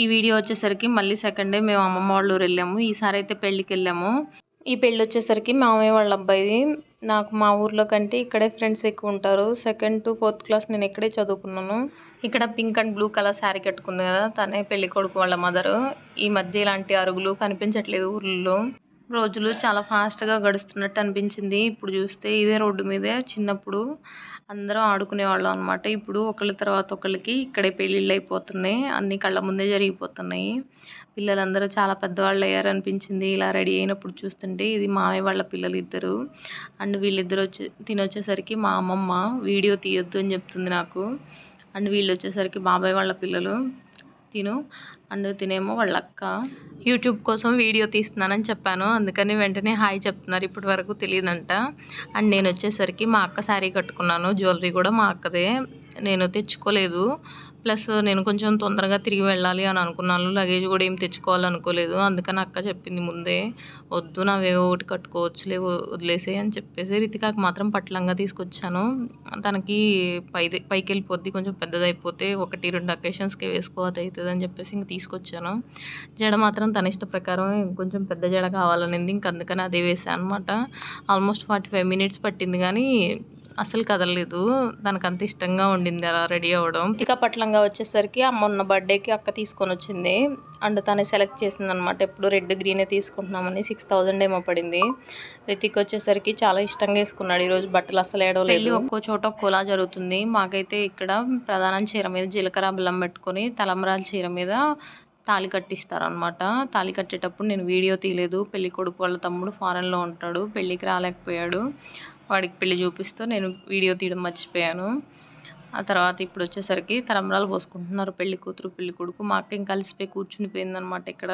ఈ వీడియో వచ్చేసరికి మళ్ళీ సెకండ్ డే మేము అమ్మమ్మ వాళ్ళ ఊరు వెళ్ళాము. ఈసారి అయితే పెళ్ళికి వెళ్ళాము. ఈ పెళ్ళి వచ్చేసరికి మామయ్య వాళ్ళ అబ్బాయిది నాకు మా ఊర్లో కంటే ఇక్కడే ఫ్రెండ్స్ ఎక్కువ ఉంటారు. సెకండ్ టు ఫోర్త్ క్లాస్ నేను ఇక్కడే చదువుకున్నాను. ఇక్కడ pink and blue colour sari కట్టుకుంది కదా తనే పెళ్ళి కొడుకు వాళ్ళ మదరు ఈ మధ్య ఇలాంటి అరుగులు కనిపించట్లేదు ఊర్లో రోజులు చాలా ఫాస్ట్గా గడుస్తున్నట్టు అనిపించింది. ఇప్పుడు చూస్తే ఇదే రోడ్డు మీదే చిన్నప్పుడు అందరం ఆడుకునేవాళ్ళం అనమాట ఇప్పుడు ఒకళ్ళ తర్వాత ఒకళ్ళకి ఇక్కడే పెళ్ళిళ్ళు అయిపోతున్నాయి. అన్ని కళ్ళ ముందే జరిగిపోతున్నాయి. పిల్లలందరూ చాలా పెద్దవాళ్ళు అయ్యారు అనిపించింది. ఇలా రెడీ అయినప్పుడు చూస్తుంటే ఇది మామయ్య వాళ్ళ పిల్లలు ఇద్దరు అండ్ వీళ్ళిద్దరు వచ్చి తినొచ్చేసరికి మా అమ్మమ్మ వీడియో తీయొద్దు అని చెప్తుంది నాకు. అండ్ వీళ్ళు వచ్చేసరికి బాబాయ్ వాళ్ళ పిల్లలు. తిను. అండ్ తినేమో వాళ్ళ అక్క యూట్యూబ్ కోసం వీడియో తీస్తున్నానని చెప్పాను. అందుకని వెంటనే హాయ్ చెప్తున్నారు. ఇప్పటి వరకు తెలియదంట. అండ్ నేను వచ్చేసరికి మా అక్క శారీ కట్టుకున్నాను. జ్యువెలరీ కూడా మా అక్కదే. నేను తెచ్చుకోలేదు. ప్లస్ నేను కొంచెం తొందరగా తిరిగి వెళ్ళాలి అని అనుకున్నాను. లగేజ్ కూడా ఏం తెచ్చుకోవాలనుకోలేదు. అందుకని అక్క చెప్పింది ముందే వద్దు నావేవో ఒకటి కట్టుకోవచ్చులే వదిలేసే అని చెప్పేసి రితికాకు మాత్రం పట్లంగా తీసుకొచ్చాను. తనకి పై పైకి వెళ్ళిపోద్ది కొంచెం పెద్దదైపోతే ఒకటి రెండు అకేషన్స్కి వేసుకోవద్దు అవుతుంది అని చెప్పేసి ఇంక తీసుకొచ్చాను. జడ మాత్రం తన ఇష్ట ప్రకారం కొంచెం పెద్ద జడ కావాలనింది. ఇంక అందుకని అదే వేసాను అనమాట ఆల్మోస్ట్ ఫార్టీ ఫైవ్ మినిట్స్ పట్టింది కానీ అసలు కదలలేదు. తనకు అంత ఇష్టంగా ఉండింది అలా రెడీ అవ్వడం. ఇక పట్లంగా వచ్చేసరికి అమ్మ ఉన్న బర్త్డేకి అక్క తీసుకొని వచ్చింది. అండ్ తనే సెలెక్ట్ చేసింది అనమాట ఎప్పుడు రెడ్ గ్రీనే తీసుకుంటున్నామని సిక్స్ థౌజండ్ ఏమో పడింది. రితిక్ వచ్చేసరికి చాలా ఇష్టంగా వేసుకున్నాడు ఈరోజు బట్టలు అసలు ఏడవలేదు. ఒక్కో చోట ఒక్కోలా జరుగుతుంది. మాకైతే ఇక్కడ ప్రధాన చీర మీద జీలకర్ర బెల్లం పెట్టుకొని తలంబరాల చీర మీద తాళి కట్టిస్తారనమాట తాళి కట్టేటప్పుడు నేను వీడియో తీయలేదు. పెళ్ళి కొడుకు వాళ్ళ తమ్ముడు ఫారెన్లో ఉంటాడు. పెళ్ళికి రాలేకపోయాడు. వాడికి పెళ్ళి చూపిస్తూ నేను వీడియో తీయడం మర్చిపోయాను. ఆ తర్వాత ఇప్పుడు వచ్చేసరికి తరంబరాలు పోసుకుంటున్నారు. పెళ్ళి కూతురు పెళ్ళి కొడుకు. మా అక్క ఇంకా కలిసిపోయి కూర్చుని పోయిందనమాట ఇక్కడ.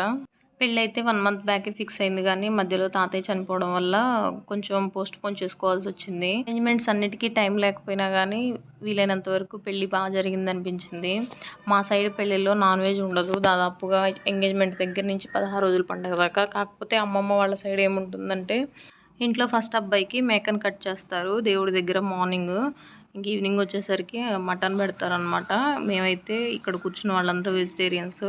పెళ్ళైతే వన్ మంత్ బ్యాకే ఫిక్స్ అయింది. కానీ మధ్యలో తాతయ్య చనిపోవడం వల్ల కొంచెం పోస్ట్ పోన్ చేసుకోవాల్సి వచ్చింది. అరేంజ్మెంట్స్ అన్నిటికీ టైం లేకపోయినా కానీ వీలైనంత వరకు పెళ్ళి బాగా జరిగింది అనిపించింది. మా సైడ్ పెళ్ళిలో నాన్ వెజ్ ఉండదు. దాదాపుగా ఎంగేజ్మెంట్ దగ్గర నుంచి పదహారు రోజుల పండుగ దాకా. కాకపోతే అమ్మమ్మ వాళ్ళ సైడ్ ఏముంటుందంటే ఇంట్లో ఫస్ట్ అబ్బాయికి మేకను కట్ చేస్తారు. దేవుడి దగ్గర మార్నింగ్ ఇంక ఈవినింగ్ వచ్చేసరికి మటన్ పెడతారనమాట మేమైతే ఇక్కడ కూర్చున్న వాళ్ళందరూ వెజిటేరియన్స్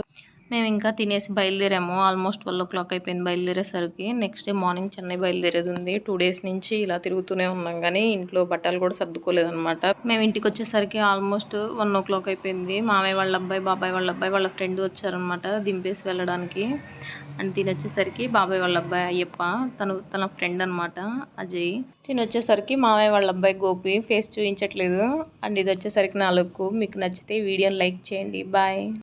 మేము ఇంకా తినేసి బయలుదేరాము. ఆల్మోస్ట్ ట్వెల్వ్ ఓ క్లాక్ అయిపోయింది బయలుదేరేసరికి. నెక్స్ట్ డే మార్నింగ్ చెన్నై బయలుదేరేది ఉంది. టూ డేస్ నుంచి ఇలా తిరుగుతూనే ఉన్నాం. కానీ ఇంట్లో బట్టలు కూడా సర్దుకోలేదన్నమాట. మేము ఇంటికి వచ్చేసరికి ఆల్మోస్ట్ వన్ ఓ క్లాక్ అయిపోయింది. మామయ్య వాళ్ళ అబ్బాయి బాబాయ్ వాళ్ళ అబ్బాయి వాళ్ళ ఫ్రెండ్ వచ్చారనమాట దింపేసి వెళ్ళడానికి. అండ్ తిని వచ్చేసరికి బాబాయ్ వాళ్ళ అబ్బాయి అయ్యప్ప తను తన ఫ్రెండ్ అనమాట అజయ్. తిని వచ్చేసరికి మామయ్య వాళ్ళ అబ్బాయి గోపి ఫేస్ చూపించట్లేదు అండ్ ఇది వచ్చేసరికి నా లుక్ మీకు నచ్చితే వీడియోని లైక్ చేయండి. బాయ్